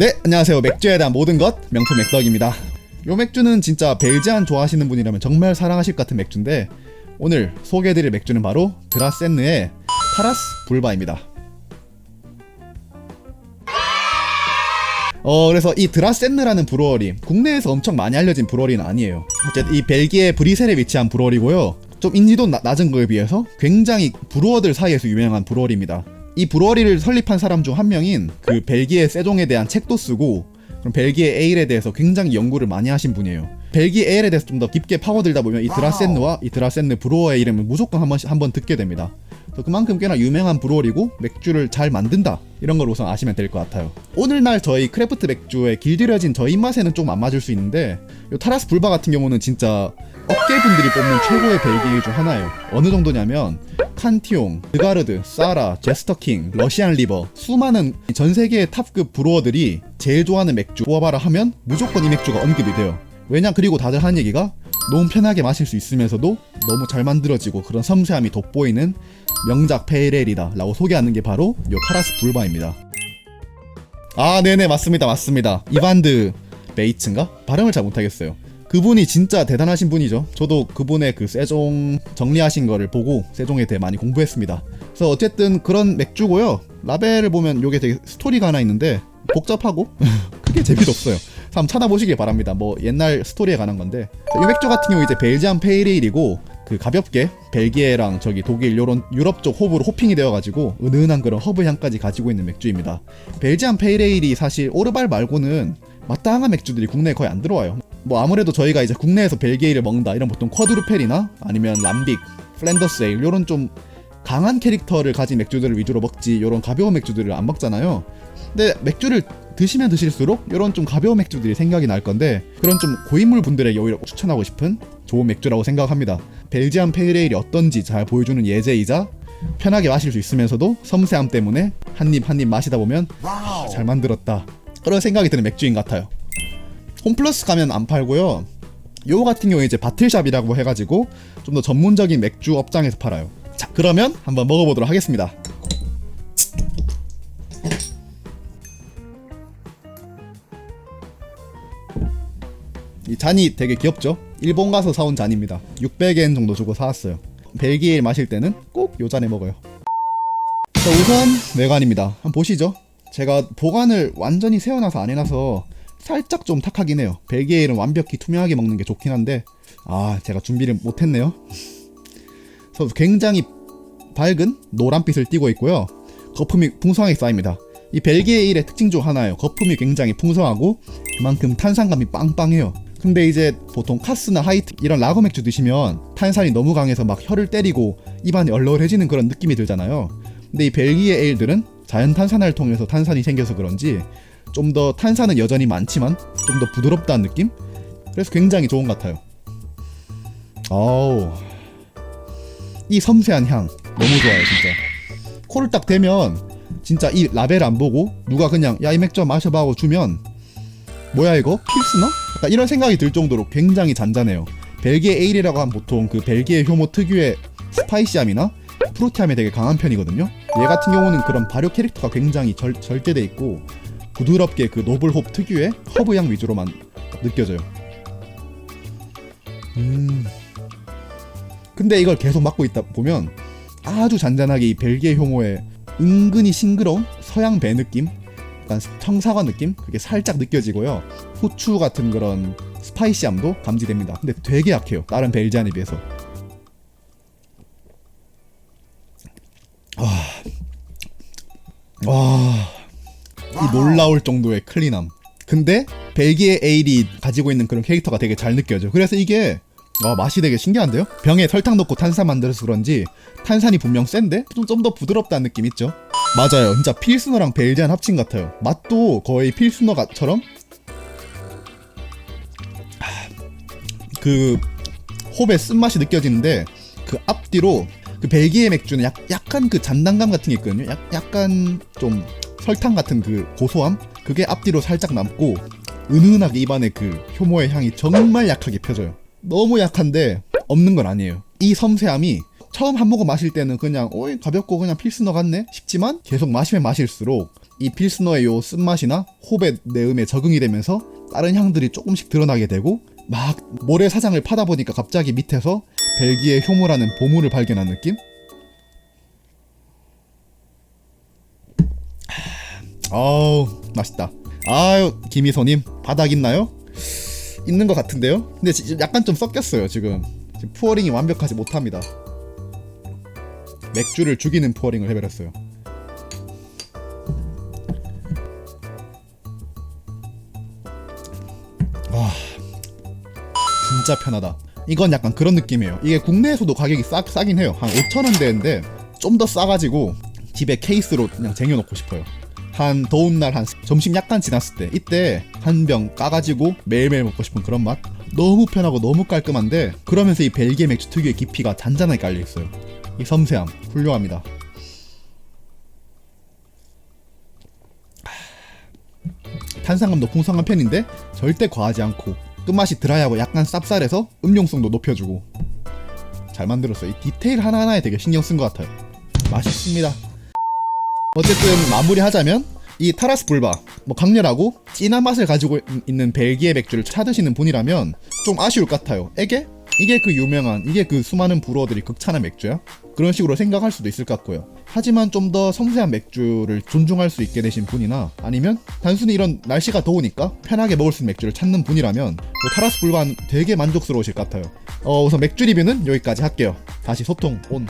네, 안녕하세요. 맥주에 대한 모든 것 명품 맥덕입니다. 요 맥주는 진짜 벨지안 좋아하시는 분이라면 정말 사랑하실 것 같은 맥주인데 오늘 소개해드릴 맥주는 바로 드라센느의 타라스 불바입니다. 어 그래서 이 드라센느라는 브루어리 국내에서 엄청 많이 알려진 브루어리는 아니에요. 어쨌든 이 벨기에 브리셀에 위치한 브루어리고요. 좀 인지도 나- 낮은 거에 비해서 굉장히 브루어들 사이에서 유명한 브루어리입니다. 이 브루어리를 설립한 사람 중 한 명인 그 벨기에 세종에 대한 책도 쓰고 그럼 벨기에 에일에 대해서 굉장히 연구를 많이 하신 분이에요. 벨기에 에일에 대해서 좀 더 깊게 파고들다 보면 이 드라센느와 이 드라센느 브루어의 이름을 무조건 한 번씩 한번 듣게 됩니다. 그래서 그만큼 꽤나 유명한 브루어리고 맥주를 잘 만든다 이런 걸 우선 아시면 될 것 같아요. 오늘날 저희 크래프트 맥주에 길들여진 저 입맛에는 좀 안 맞을 수 있는데 요 타라스 불바 같은 경우는 진짜 업계분들이 뽑는 최고의 벨기에 중 하나예요. 어느 정도냐면 칸티옹, 드가르드, 사라, 제스터킹, 러시안 리버 수많은 전 세계의 탑급 브루어들이 제일 좋아하는 맥주 뽑아봐라 하면 무조건 이 맥주가 언급이 돼요. 왜냐 그리고 다들 하는 얘기가 너무 편하게 마실 수 있으면서도 너무 잘 만들어지고 그런 섬세함이 돋보이는 명작 페이레일이다 라고 소개하는 게 바로 요 타라스 불바입니다. 아 네네 맞습니다 맞습니다 이반드 베이츠인가? 발음을 잘 못하겠어요 그분이 진짜 대단하신 분이죠. 저도 그분의 그 세종 정리하신 거를 보고 세종에 대해 많이 공부했습니다. 그래서 어쨌든 그런 맥주고요. 라벨을 보면 요게 되게 스토리가 하나 있는데 복잡하고 크게 재미도 없어요. 한번 찾아보시길 바랍니다. 뭐 옛날 스토리에 관한 건데. 이 맥주 같은 경우 이제 벨지안 페이레일이고 그 가볍게 벨기에랑 저기 독일 요런 유럽 쪽 호불호 호핑이 되어가지고 은은한 그런 허브 향까지 가지고 있는 맥주입니다. 벨지안 페이레일이 사실 오르발 말고는 마땅한 맥주들이 국내에 거의 안 들어와요. 뭐 아무래도 저희가 이제 국내에서 벨기에를 먹는다 이런 보통 쿼드루펠이나 아니면 람빅, 플랜더스 에일 요런 좀 강한 캐릭터를 가진 맥주들을 위주로 먹지 요런 가벼운 맥주들을 안 먹잖아요. 근데 맥주를 드시면 드실수록 이런 좀 가벼운 맥주들이 생각이 날 건데 그런 좀 고인물 분들에게 오히려 추천하고 싶은 좋은 맥주라고 생각합니다. 벨지안 페이레일이 어떤지 잘 보여주는 예제이자 편하게 마실 수 있으면서도 섬세함 때문에 한입 한입 마시다 보면 아, 잘 만들었다 그런 생각이 드는 맥주인 것 같아요. 홈플러스 가면 안 팔고요. 요 같은 경우에 이제 바틀샵이라고 해가지고 좀 더 전문적인 맥주 업장에서 팔아요. 자 그러면 한번 먹어보도록 하겠습니다. 이 잔이 되게 귀엽죠? 일본 가서 사온 잔입니다. 600엔 정도 주고 사왔어요. 벨기에 마실 때는 꼭 요 잔에 먹어요. 자, 우선 외관입니다. 한번 보시죠. 제가 보관을 완전히 세워놔서 안 해놔서 살짝 좀 탁하긴 해요. 벨기에일은 완벽히 투명하게 먹는 게 좋긴 한데 아 제가 준비를 못했네요. 그래서 굉장히 밝은 노란빛을 띠고 있고요. 거품이 풍성하게 쌓입니다. 이 벨기에 일의 특징 중 하나예요. 거품이 굉장히 풍성하고 그만큼 탄산감이 빵빵해요. 근데 이제 보통 카스나 하이트 이런 라거 맥주 드시면 탄산이 너무 강해서 막 혀를 때리고 입안이 얼얼해지는 그런 느낌이 들잖아요. 근데 이 벨기에 에일들은 자연 탄산화를 통해서 탄산이 생겨서 그런지 좀 더 탄산은 여전히 많지만 좀 더 부드럽다는 느낌? 그래서 굉장히 좋은 것 같아요. 아우 이 섬세한 향 너무 좋아요 진짜. 코를 딱 대면 진짜 이 라벨 안 보고 누가 그냥 야 이 맥주 마셔봐 하고 주면 뭐야 이거 필스너? 약간 이런 생각이 들 정도로 굉장히 잔잔해요. 벨기에 에일이라고 하면 보통 그 벨기에 효모 특유의 스파이시함이나 프로티함이 되게 강한 편이거든요. 얘 같은 경우는 그런 발효 캐릭터가 굉장히 절, 절제돼 있고 부드럽게 그 노블홉 특유의 허브향 위주로만 느껴져요. 음. 근데 이걸 계속 맡고 있다 보면 아주 잔잔하게 이 벨기에 효모의 은근히 싱그러운 서양 배 느낌, 약간 청사과 느낌 그게 살짝 느껴지고요. 후추 같은 그런 스파이시함도 감지됩니다. 근데 되게 약해요. 다른 벨지안에 비해서. 와, 와, 이 놀라울 정도의 클린함. 근데 벨기에 에일이 가지고 있는 그런 캐릭터가 되게 잘 느껴져. 그래서 이게 와 맛이 되게 신기한데요? 병에 설탕 넣고 탄산 만들어서 그런지 탄산이 분명 센데 좀 더 부드럽다는 느낌 있죠? 맞아요. 진짜 필스너랑 벨지안 합친 같아요. 맛도 거의 필스너처럼 그 홉의 쓴맛이 느껴지는데 그 앞뒤로 그 벨기에 맥주는 약, 약간 그 잔단감 같은 게 있거든요. 약, 약간 좀 설탕 같은 그 고소함 그게 앞뒤로 살짝 남고 은은하게 입안에 그 효모의 향이 정말 약하게 펴져요. 너무 약한데 없는 건 아니에요. 이 섬세함이 처음 한 모금 마실 때는 그냥 어이 가볍고 그냥 필스너 같네 싶지만 계속 마시면 마실수록 이 필스너의 요 쓴맛이나 호흡의 내음에 적응이 되면서 다른 향들이 조금씩 드러나게 되고 막 모래사장을 파다 보니까 갑자기 밑에서 벨기에 효모라는 보물을 발견한 느낌? 아우 맛있다. 아유 김희소님 바닥 있나요? 있는 것 같은데요? 근데 지- 약간 좀 섞였어요 지금. 지금 푸어링이 완벽하지 못합니다. 맥주를 죽이는 푸어링을 해버렸어요. 와 진짜 편하다. 이건 약간 그런 느낌이에요. 이게 국내에서도 가격이 싸, 싸긴 해요. 한 5천원대인데 좀 더 싸가지고 집에 케이스로 그냥 쟁여놓고 싶어요 한 더운 날 한 점심 약간 지났을 때 이때 한 병 까가지고 매일매일 먹고 싶은 그런 맛? 너무 편하고 너무 깔끔한데 그러면서 이 벨기에 맥주 특유의 깊이가 잔잔하게 깔려 있어요. 이 섬세함 훌륭합니다. 탄산감도 풍성한 편인데 절대 과하지 않고 끝맛이 드라이하고 약간 쌉쌀해서 음용성도 높여주고. 잘 만들었어요. 이 디테일 하나하나에 되게 신경 쓴 것 같아요. 맛있습니다 어쨌든 마무리하자면 이 타라스 불바 뭐 강렬하고 진한 맛을 가지고 있- 있는 벨기에 맥주를 찾으시는 분이라면 좀 아쉬울 것 같아요. 에게? 이게 그 유명한 이게 그 수많은 브루어들이 극찬한 맥주야? 그런 식으로 생각할 수도 있을 것 같고요. 하지만 좀 더 섬세한 맥주를 존중할 수 있게 되신 분이나 아니면 단순히 이런 날씨가 더우니까 편하게 먹을 수 있는 맥주를 찾는 분이라면 뭐 타라스 불바는 되게 만족스러우실 것 같아요. 어, 우선 맥주 리뷰는 여기까지 할게요. 다시 소통 온.